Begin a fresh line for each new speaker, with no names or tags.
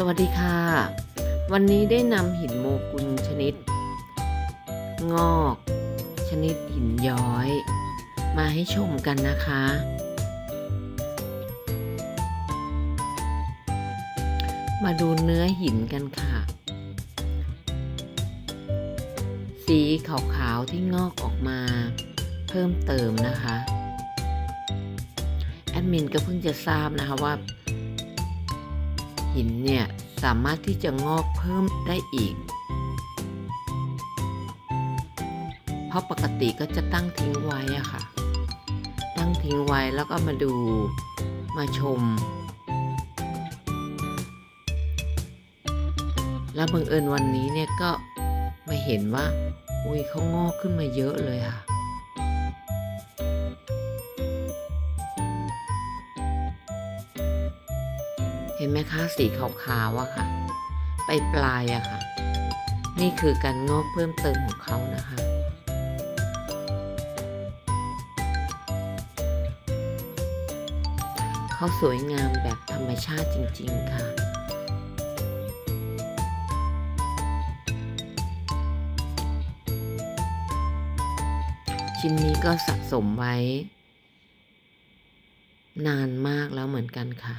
สวัสดีค่ะ วันนี้ได้นำหินโมกุลชนิด งอก ชนิดหินย้อย มาให้ชมกันนะคะ มาดูเนื้อหินกันค่ะ สีขาวๆที่งอกออกมา เพิ่มเติมนะคะ แอดมินก็เพิ่งจะทราบนะคะว่า หินเนี่ยสามารถที่จะงอกเพิ่มได้อีก เพราะปกติก็จะตั้งทิ้งไว้อะค่ะ ตั้งทิ้งไว้แล้วก็มาดูมาชม แล้วบังเอิญวันนี้เนี่ยก็มาเห็นว่า อุ้ยเขางอกขึ้นมาเยอะเลยค่ะ เห็นไหมคะสีขาวๆอะค่ะ ไปปลายอะค่ะ นี่คือการงอกเพิ่มเติมของเขานะคะเขาสวยงามแบบธรรมชาติจริง ๆ ค่ะ ชิ้นนี้ก็สะสมไว้ นานมากแล้วเหมือนกันค่ะ